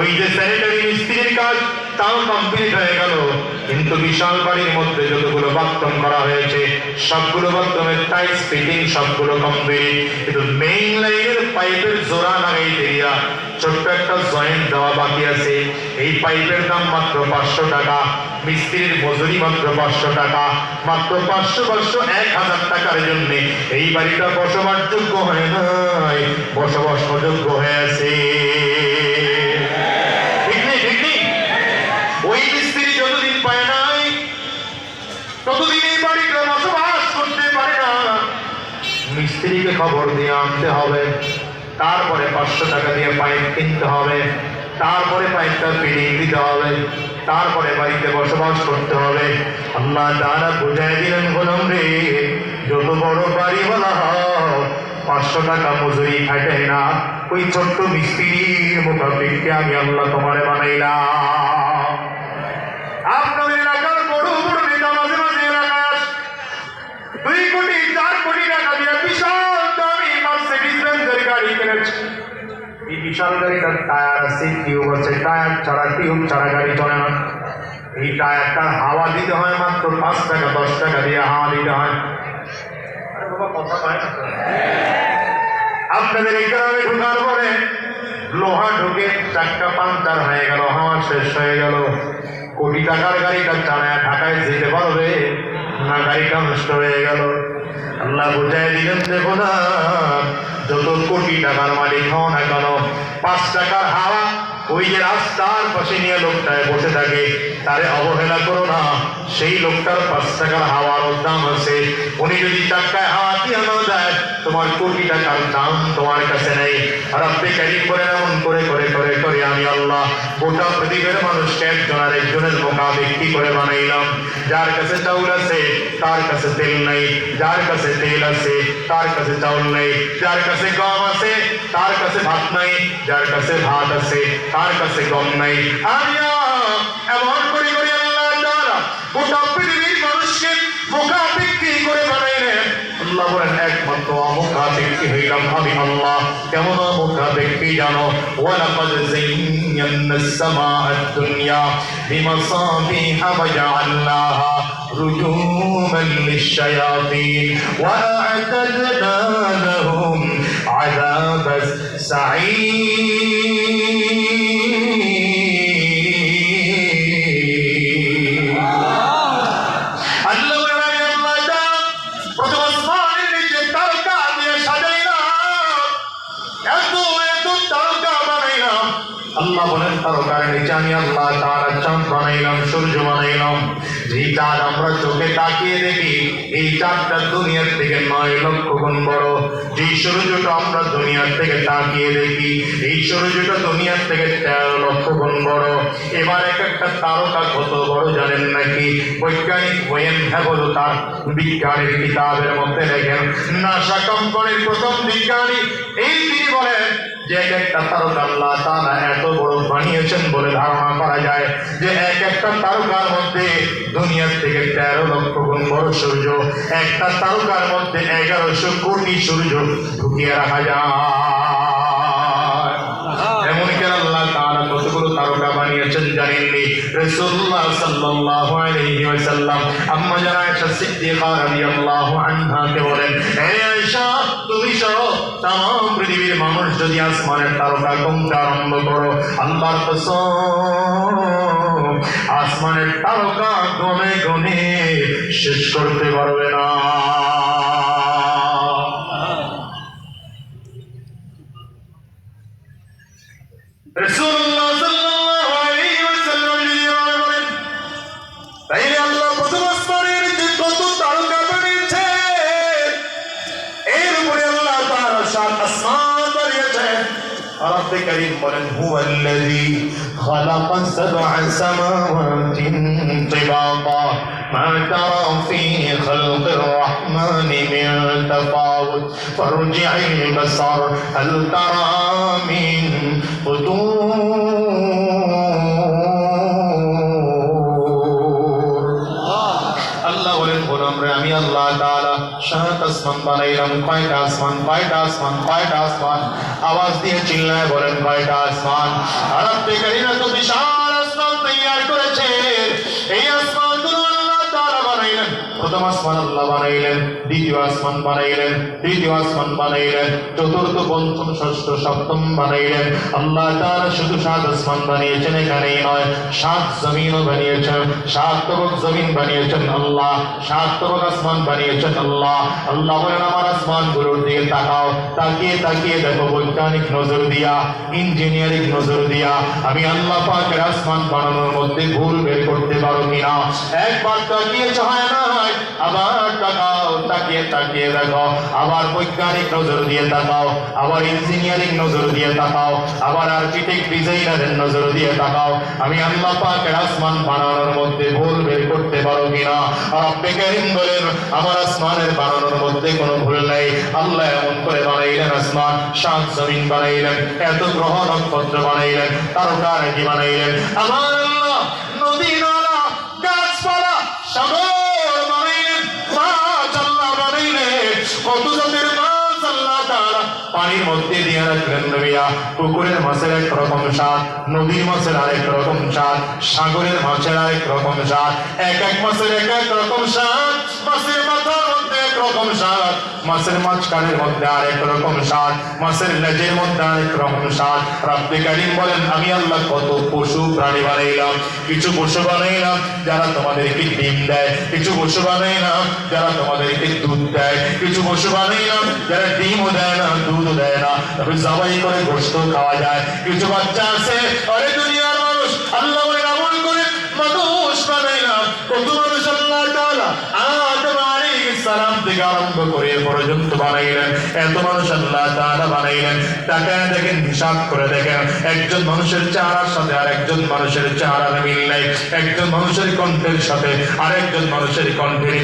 ওই যে স্যানিটারি মিস্ত্রির কাজ, তাও কমপ্লিট হয়ে গেল। কিন্তু বিশাল বাড়ির মধ্যে যতগুলো বাথরুম করা হয়েছে, সবগুলো বাথরুমের টাইলস ফিটিং সবগুলো কমপ্লিট কিন্তু মেইন লাইনের পাইপের জোড়া লাগাই দিয়া ছোট্ট একটা জয়েন্ট দেওয়া বাকি আছে। এই পাইপের দাম মাত্র পাঁচশো টাকা, মিস্ত্রির মজুরি মাত্র পাঁচশো টাকা। মাত্র পাঁচশো পাঁচশো, এক হাজার টাকার জন্য এই বাড়িটা বসবাসযোগ্য হয় নাই বসবাসযোগ্য হয়ে আছে। মিস্ত্রিকে খবর দিয়ে আনতে হবে। তারপরে পাঁচশো টাকা দিয়ে পাইপ কিনতে হবে। তারপরে পাইপটা ফিটিং দিতে হবে। তারপরে বাড়িতে বসবাস করতে হবে। আল্লাহ তারা বুঝাই দিলেন গোলাম রে, যত বড় বাড়ি বলা পাঁচশো টাকা মজুরি খাটে না। ওই ছোট্ট মিস্ত্রির মোকাবিককে আমি আল্লাহ তোমারে বানাইলাম। বিশাল গাড়িটার টায়ার আছে, টিউব আছে, টায়ার ছাড়া, টিউব ছাড়া গাড়ি চলে না। এই টায়ারটা হাওয়া দিতে হয় মাত্র পাঁচ টাকা, দশ টাকা দিয়ে হাওয়া দিতে হয়। আপনাদের এই গ্রামে ঢোকার পরে লোহা ঢুকে চারটা পাঞ্চার হয়ে গেল, হাওয়া শেষ হয়ে গেল। কোটি টাকার গাড়িটা চালায় ঢাকায় যেতে পারবে না, গাড়িটা নষ্ট হয়ে গেল। আল্লাহ বুঝাই দিলেন, দেখো না, যত কোটি টাকার মালিক হও না কেন, পাঁচ টাকার হাওয়া ওই যে রাস্তার পাশে নিয়ে লোকটায় বসে থাকে, তারে অবহেলা করো না, সেই লোকটার পাঁচ টাকার হাওয়ার দাম আছে। উনি যদি চারটায় হাওয়া দিয়ে না দেয়, তোমার কোটি টাকার দাম তোমার কাছে নেই। আর আপনি ক্যারি করে এমন করে করে করে করে আমি আল্লাহ গোটা পৃথিবীর মানুষকে একজন আর একজনের মোকাবিক করে বানাইলাম? যার কাছে চাউল আছে, তার কাছে তেল নেই। যার কাছে তেল আছে, তার কাছে চাউল নেই। যার কাছে গম আছে, তার কাছে ভাত নাই। যার কাছে ভাত আছে, তার কাছে গম নাই। আমি এমন করে করে আল্লাহ গোটা পৃথিবীর মানুষকে মোকাবিক কি করে বানাইলেন? আল্লাহ বলেন একমাত্র অমুখা ব্যক্তি হইলাম আমি আল্লাহ কেমন অমুখা ব্যক্তি জানো ওয়ালাকাদ যায়্যানা السماء الدنيا بمصابيح وجعلناها رجوما للشياطين وأعتدنا لهم عذاب السعير আল্লাহ বলেন তারকার নিচে আমি আল্লাহ, তার চাঁদ বানাইলাম, সূর্য বানাইলাম। যেই চাঁদ আমরা চোখে তাকিয়ে দেখি, এই চাঁদটা দুনিয়ার থেকে নয় লক্ষ গুণ বড়। যেই সূর্যটা আমরা দুনিয়ার থেকে তাকিয়ে দেখি, এই সূর্যটা দুনিয়ার থেকে তেরো লক্ষ গুণ বড়। এবার এক একটা তারকা কত বড় জানেন নাকি? বৈজ্ঞানিক ওয়েন হ্যাবল তার বিজ্ঞানের কিতাবের মধ্যে লেখেন, নাসা কোম্পানির প্রথম বিজ্ঞানী এই তিনি বলেন যে এক একটা তারকা আল্লাহ তাআলা এত বড় বানিয়েছেন বলে ধারণা করা যায় যে এক একটা তারকার মধ্যে দুনিয়ার থেকে তেরো লক্ষ গুণ বড় সূর্য, একটা তারকার মধ্যে এগারোশো কোটি সূর্য ঢুকিয়ে রাখা যায়। এমনকি আল্লাহ তাআলা কতগুলো তারকা বানিয়েছেন জানেননি? রাসূলুল্লাহ সাল্লাল্লাহু আলাইহি ওয়াসাল্লাম। আম্মা জানা সিদ্দিকা রাদিয়াল্লাহু আনহাকে বলেন হে আয়েশা তুমি সহ তাম পৃথিবীর মানুষ যদি আসমানের তারকা গুনতে আরম্ভ করো, আল্লাহর আসমানের তারকা গনে গনে শেষ করতে পারবে না। রাসূলুল্লাহ رب كريم বলেন هو الذي خلق سبع سماوات طباقا ما ترى في خلق الرحمن من تفاوت فارجع البصر هل ترى من فطور সাত আসমান বানাইলাম কয়টা আসমান কয়টা আসমান কয়টা আসমান আওয়াজ দিয়ে চিল্লায় বলেন কয়টা আসমান আর আপনি কারিনা তো বিশাল প্রথম আসমান আল্লাহ বানাইলেন, দ্বিতীয় আসমান বানাইলেন, তৃতীয় আসমান বানাইলেন, চতুর্থ, পঞ্চম, ষষ্ঠ, সপ্তম বানাইলেন। আল্লাহ তাআলা শুধু সাত আসমান বানিয়েছেন, এখানেই নয়, সাত জমিনও বানিয়েছেন, সাত তবক জমিন বানিয়েছেন আল্লাহ, সাত তবক আসমান বানিয়েছেন আল্লাহ। আল্লাহ বলেন, আমার আসমানগুলোর দিকে তাকাও, তাকিয়ে তাকিয়ে দেখো, বৈজ্ঞানিক নজর দিয়া, ইঞ্জিনিয়ারিং নজর দিয়া, আমি আল্লাহ পাকের আসমান বানানোর মধ্যে ভুল বের করতে পারো কিনা? একবার তাকিয়ে হয় নয় আবার তাকাও, তাকিয়ে তাকিয়ে দেখো। আবার বৈজ্ঞানিক নজর দিয়ে তাকাও, আবার ইঞ্জিনিয়ারিং নজর দিয়ে তাকাও, আবার আর্কিটেক্ট ডিজাইনারের নজর দিয়ে তাকাও। আমি আল্লাহ পাকের আসমান বানানোর মধ্যে ভুল বের করতে পারো কিনা? রব্বে কারীম বলেন, আমার আসমানের বানানোর মধ্যে কোনো ভুল নেই। আল্লাহ এমন করে বানাইলেন আসমান, সাত জমিন বানাইলেন, এত গ্রহ নক্ষত্র বানাইলেন তারকার কি বানাইলেন? আমার পানির মধ্যে পুকুরের মাছের এক রকম স্বাদ নদীর মাছের আরেক রকম স্বাদ সাগরের মাছের আরেক রকম স্বাদ এক এক মাছের এক এক রকম স্বাদ মাছের রকম স্বাদ মাছের মাঝখানের মধ্যে আরেক রকম স্বাদ মাছের লেজের মধ্যে আরেক রকম স্বাদ রাব্বে কারিম বলেন, আমি আল্লাহ কত পশু প্রাণী বানাইলাম, কিছু পশু বানাইলাম যারা তোমাদেরকে ডিম দেয়, কিছু পশু বানাইলাম যারা তোমাদেরকে দুধ দেয়, কিছু পশু বানাইলাম যারা ডিমও দেয় না দুধও দেয় না। তবে জবাই করে গোস্ত খাওয়া যায়। কিছু বাচ্চা আছে, আরে দুনিয়ার মানুষ, আল্লাহ আমল করে মানুষ বানাইলাম, কত মানুষ আল্লাহ তাআলা আদম আলাইহিস সালাম থেকে আরম্ভ করে পর্যন্ত বানাইলেন। এত মানুষ আল্লাহ তারা বানাইলেন। তাকে দেখেন, হিসাব করে দেখেন, একজন মানুষের চেহারার সাথে আর একজন মানুষের চেহারার মিল নাই। একজন মানুষের কণ্ঠের সাথে আরেকজন মানুষের কণ্ঠের